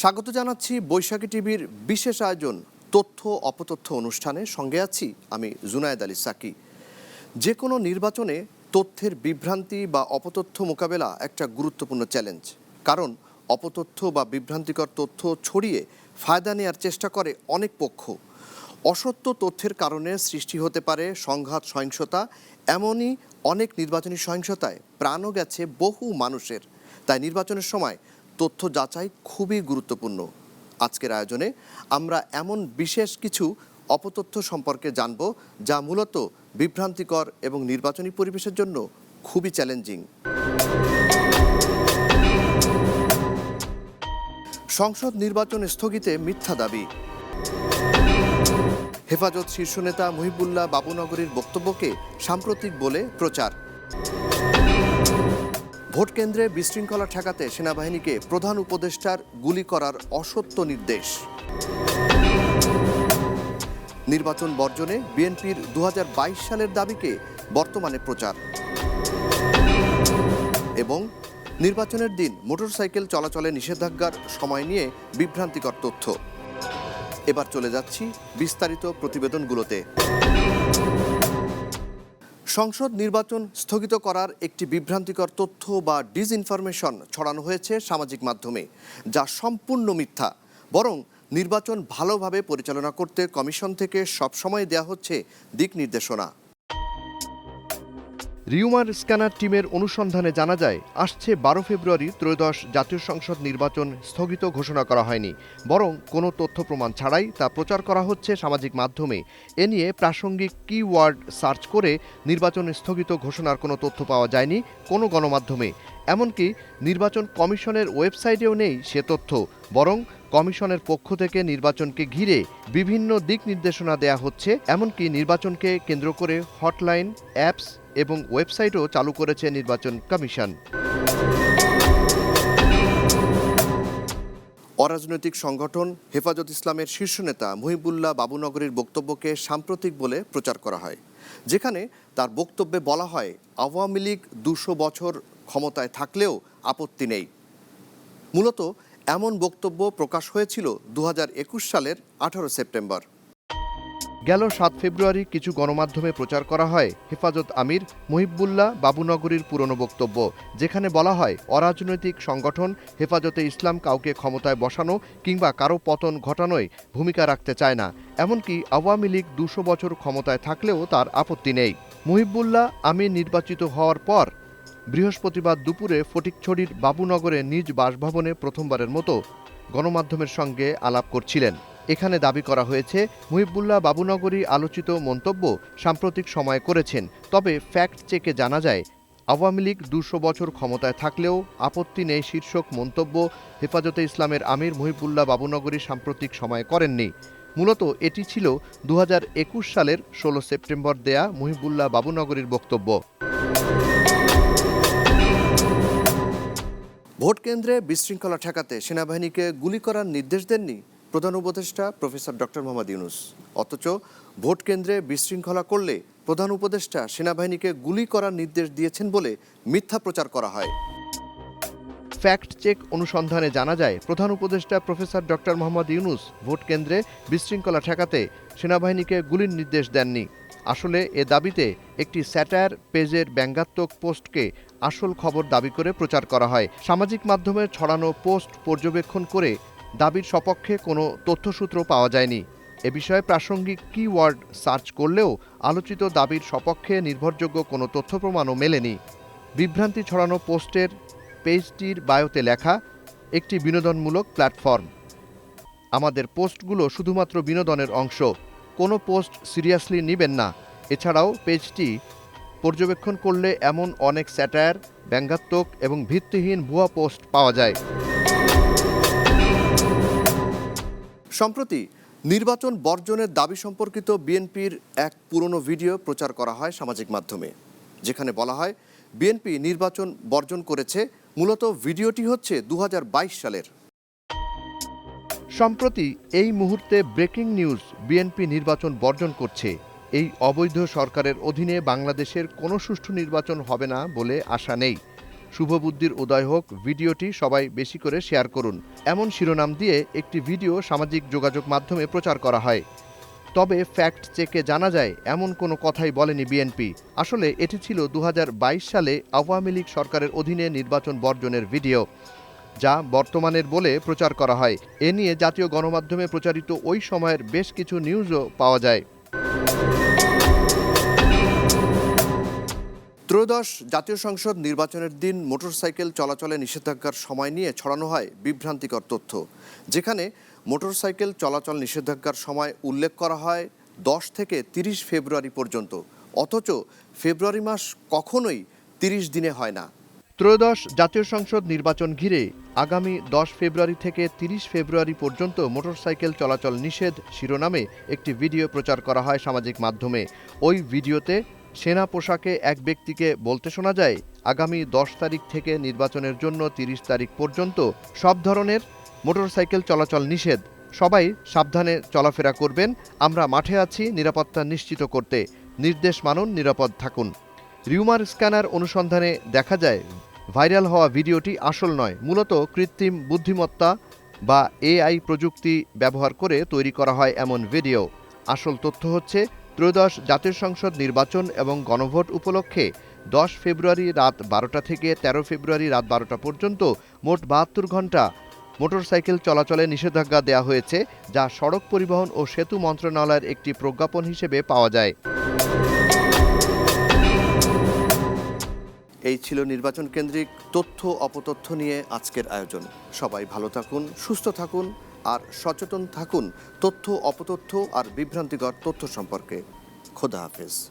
স্বাগত জানাচ্ছি বৈশাখী টিভির বিশেষ আয়োজন তথ্য অপতথ্য অনুষ্ঠানে। সঙ্গে আছি আমি জুনায়েদ আলী সাকি। যে কোনো নির্বাচনে তথ্যের বিভ্রান্তি বা অপতথ্য মোকাবেলা একটা গুরুত্বপূর্ণ চ্যালেঞ্জ। কারণ অপতথ্য বা বিভ্রান্তিকর তথ্য ছড়িয়ে ফায়দা নেওয়ার চেষ্টা করে অনেক পক্ষ। অসত্য তথ্যের কারণে সৃষ্টি হতে পারে সংঘাত, সহিংসতা। এমনই অনেক নির্বাচনী সহিংসতায় প্রাণও গেছে বহু মানুষের। তাই নির্বাচনের সময় তথ্য যাচাই খুবই গুরুত্বপূর্ণ। আজকের আয়োজনে আমরা এমন বিশেষ কিছু অপতথ্য সম্পর্কে জানব যা মূলত বিভ্রান্তিকর এবং নির্বাচনী পরিবেশের জন্য খুবই চ্যালেঞ্জিং। সংসদ নির্বাচন স্থগিতে মিথ্যা দাবি। হেফাজত শীর্ষ নেতা মহিবুল্লাহ বাবুনগরীর বক্তব্যকে সাম্প্রতিক বলে প্রচার। ভোট কেন্দ্রে বিশৃঙ্খলা ঠেকাতে সেনাবাহিনীকে প্রধান উপদেষ্টার গুলি করার অসত্য নির্দেশ। নির্বাচন বর্জনে বিএনপির দু হাজার বাইশ সালের দাবিকে বর্তমানে প্রচার। এবং নির্বাচনের দিন মোটরসাইকেল চলাচলে নিষেধাজ্ঞার সময় নিয়ে বিভ্রান্তিকর তথ্য। এবার চলে যাচ্ছি বিস্তারিত প্রতিবেদনগুলোতে। সংসদ নির্বাচন স্থগিত করার একটি বিভ্রান্তিকর তথ্য বা ডিসইনফরমেশন ছড়ানো হয়েছে সামাজিক মাধ্যমে, যা সম্পূর্ণ মিথ্যা। বরং নির্বাচন ভালোভাবে পরিচালনা করতে কমিশন থেকে সবসময় দেয়া হচ্ছে দিক নির্দেশনা। রিউমার স্ক্যানার টিমের অনুসন্ধানে জানা যায়, আসছে বারো ফেব্রুয়ারি ত্রয়োদশ জাতীয় সংসদ নির্বাচন স্থগিত ঘোষণা করা হয়নি। বরং কোনো তথ্য প্রমাণ ছাড়াই তা প্রচার করা হচ্ছে সামাজিক মাধ্যমে। এ নিয়ে প্রাসঙ্গিক কিওয়ার্ড সার্চ করে নির্বাচন স্থগিত ঘোষণার কোনো তথ্য পাওয়া যায়নি কোনো গণমাধ্যমে। এমনকি নির্বাচন কমিশনের ওয়েবসাইটেও নেই সে তথ্য। বরং কমিশনের পক্ষ থেকে নির্বাচনকে ঘিরে বিভিন্ন দিক নির্দেশনা দেয়া হচ্ছে, এমনকি নির্বাচনকে কেন্দ্র করে হটলাইন, অ্যাপস এবং ওয়েবসাইটও চালু করেছে নির্বাচন কমিশন। অরাজনৈতিক সংগঠন হেফাজত ইসলামের শীর্ষ নেতা মহিবুল্লাহ বাবুনগরীর বক্তব্যকে সাম্প্রতিক বলে প্রচার করা হয়, যেখানে তার বক্তব্যে বলা হয়, আওয়ামী লীগ দুশো বছর ক্ষমতায় থাকলেও আপত্তি নেই। মূলত এমন বক্তব্য প্রকাশ হয়েছিল দু হাজার একুশ সালের আঠারো সেপ্টেম্বর। গেল সাত ফেব্রুয়ারি কিছু গণমাধ্যমে প্রচার করা হয় হেফাজত আমির, মুহিবুল্লাহ বাবুনগরীর পুরনো বক্তব্য, যেখানে বলা হয় অরাজনৈতিক সংগঠন হেফাজতে ইসলাম কাউকে ক্ষমতায় বসানো কিংবা কারও পতন ঘটানোয় ভূমিকা রাখতে চায় না। এমনকি আওয়ামী লীগ দুশো বছর ক্ষমতায় থাকলেও তার আপত্তি নেই। মুহিবুল্লাহ আমির নির্বাচিত হওয়ার পর বৃহস্পতিবার দুপুরে ফটিকছড়ির বাবুনগরে নিজ বাসভবনে প্রথমবারের মতো গণমাধ্যমের সঙ্গে আলাপ করছিলেন। এখানে দাবি করা হয়েছে, মুহিবুল্লাহ বাবুনগরী আলোচিত মন্তব্য সাম্প্রতিক সময়ে করেছেন, তবে ফ্যাক্ট চেকে জানা যায়, আওয়ামী লীগ দুশো বছর ক্ষমতায় থাকলেও আপত্তি নেই শীর্ষক মন্তব্য হেফাজতে ইসলামের আমির মুহিবুল্লাহ বাবুনগরী সাম্প্রতিক সময়ে করেননি। মূলত এটি ছিল দু হাজার একুশ সালের ষোলো সেপ্টেম্বর দেয়া মুহিবুল্লাহ বাবুনগরীর বক্তব্য। ভোট কেন্দ্রে বিশৃঙ্খলা ঠেকাতে সেনাবাহিনীকে গুলি করার নির্দেশ দেননি প্রধান উপদেষ্টা প্রফেসর ডক্টর মোহাম্মদ ইউনুস। অথচ ভোট কেন্দ্রে বিশৃঙ্খলা করলে প্রধান উপদেষ্টা সেনাবাহিনীকে গুলি করার নির্দেশ দিয়েছেন বলে মিথ্যা প্রচার করা হয়। ফ্যাক্ট চেক অনুসন্ধানে জানা যায়, প্রধান উপদেষ্টা professor doctor Mohammad Yunus vote কেন্দ্রে বিশৃঙ্খলা ঠেকাতে সেনাবাহিনীকে গুলির নির্দেশ দেননি। আসলে এ দাবিতে একটি স্যাটায়ার পেজের ব্যঙ্গাত্মক পোস্টকে আসল খবর দাবি করে প্রচার করা হয়। সামাজিক মাধ্যমে ছড়ানো পোস্ট পর্যবেক্ষণ করে দাবির সপক্ষে কোনো তথ্যসূত্র পাওয়া যায়নি। এ বিষয়ে প্রাসঙ্গিক কিওয়ার্ড সার্চ করলেও আলোচিত দাবির সপক্ষে নির্ভরযোগ্য কোনো তথ্য প্রমাণও মেলেনি। বিভ্রান্তি ছড়ানো পোস্টের পেজটির বায়োতে লেখা, একটি বিনোদনমূলক প্ল্যাটফর্ম। আমাদের পোস্টগুলো শুধুমাত্র বিনোদনের অংশ। কোনো পোস্ট সিরিয়াসলি নেবেন না। এছাড়াও পেজটি পর্যবেক্ষণ করলে এমন অনেক স্যাটায়ার ব্যঙ্গাত্মক এবং ভিত্তিহীন ভুয়া পোস্ট পাওয়া যায়। সম্প্রতি নির্বাচন বর্জনের দাবি সম্পর্কিত বিএনপির এক পুরনো ভিডিও প্রচার করা হয় সামাজিক মাধ্যমে যেখানে বলা হয় বিএনপি নির্বাচন বর্জন করেছে মূলত ভিডিওটি হচ্ছে দু হাজার বাইশ সালের। সম্প্রতি এই মুহূর্তে ব্রেকিং নিউজ বিএনপি নির্বাচন বর্জন করছে। এই অবৈধ সরকারের অধীনে বাংলাদেশের কোনো সুষ্ঠু নির্বাচন হবে না বলে আশা নেই। শুভবুদ্ধির উদয় হোক, ভিডিওটি সবাই বেশি করে শেয়ার করুন। এমন শিরোনাম দিয়ে একটি ভিডিও সামাজিক যোগাযোগ মাধ্যমে প্রচার করা হয়। তবে ফ্যাক্ট চেকে জানা যায়, এমন কোনো কথাই বলেনি বিএনপি। আসলে এটি ছিল দু হাজার বাইশ সালে আওয়ামী লীগ সরকারের অধীনে নির্বাচন বর্জনের ভিডিও, যা বর্তমানের বলে প্রচার করা হয়। এ নিয়ে জাতীয় গণমাধ্যমে প্রচারিত ওই সময়ের বেশ কিছু নিউজও পাওয়া যায়। ত্রয়োদশ জাতীয় সংসদ নির্বাচনের দিন মোটরসাইকেল চলাচলে নিষেধাজ্ঞার সময় নিয়ে ছড়ানো হয় বিভ্রান্তিকর তথ্য। যেখানে মোটরসাইকেল চলাচল নিষেধাজ্ঞার সময় উল্লেখ করা হয় দশ থেকে তিরিশ ফেব্রুয়ারি পর্যন্ত। অথচ ফেব্রুয়ারি মাস কখনোই তিরিশ দিনে হয় না। ত্রয়োদশ জাতীয় সংসদ নির্বাচন ঘিরে আগামী দশ ফেব্রুয়ারি থেকে তিরিশ ফেব্রুয়ারি পর্যন্ত মোটরসাইকেল চলাচল নিষেধ শিরোনামে একটি ভিডিও প্রচার করা হয় সামাজিক মাধ্যমে। ওই ভিডিওতে সেনা পোশাকে এক ব্যক্তিকে বলতে শোনা যায়, আগামী দশ তারিখ থেকে নির্বাচনের জন্য তিরিশ তারিখ পর্যন্ত সব ধরনের মোটরসাইকেল চলাচল নিষেধ। সবাই সাবধানে চলাফেরা করবেন, আমরা মাঠে আছি, নিরাপত্তা নিশ্চিত করতে। নির্দেশ মানুন, নিরাপদ থাকুন। রিউমার স্ক্যানার অনুসন্ধানে দেখা যায়, ভাইরাল হওয়া ভিডিওটি আসল নয়, মূলত কৃত্রিম বুদ্ধিমত্তা বা এআই প্রযুক্তি ব্যবহার করে তৈরি করা হয় এমন ভিডিও। আসল তথ্য হচ্ছে ত্রয়োদশ জাতীয় সংসদ নির্বাচন এবং গণভোট উপলক্ষে দশ ফেব্রুয়ারি রাত বারোটা থেকে ১৩ ফেব্রুয়ারি রাত বারোটা পর্যন্ত মোট বাহাত্তর ঘণ্টা মোটরসাইকেল চলাচলে নিষেধাজ্ঞা দেওয়া হয়েছে, যা সড়ক পরিবহন ও সেতু মন্ত্রণালয়ের একটি প্রজ্ঞাপন হিসেবে পাওয়া যায়। এই ছিল নির্বাচন কেন্দ্রিক তথ্য অপতথ্য নিয়ে আজকের আয়োজন। সবাই ভালো থাকুন, সুস্থ থাকুন। আর সচেতন থাকুন তথ্য অপতথ্য আর বিভ্রান্তিকর তথ্য সম্পর্কে। খোদা হাফেজ।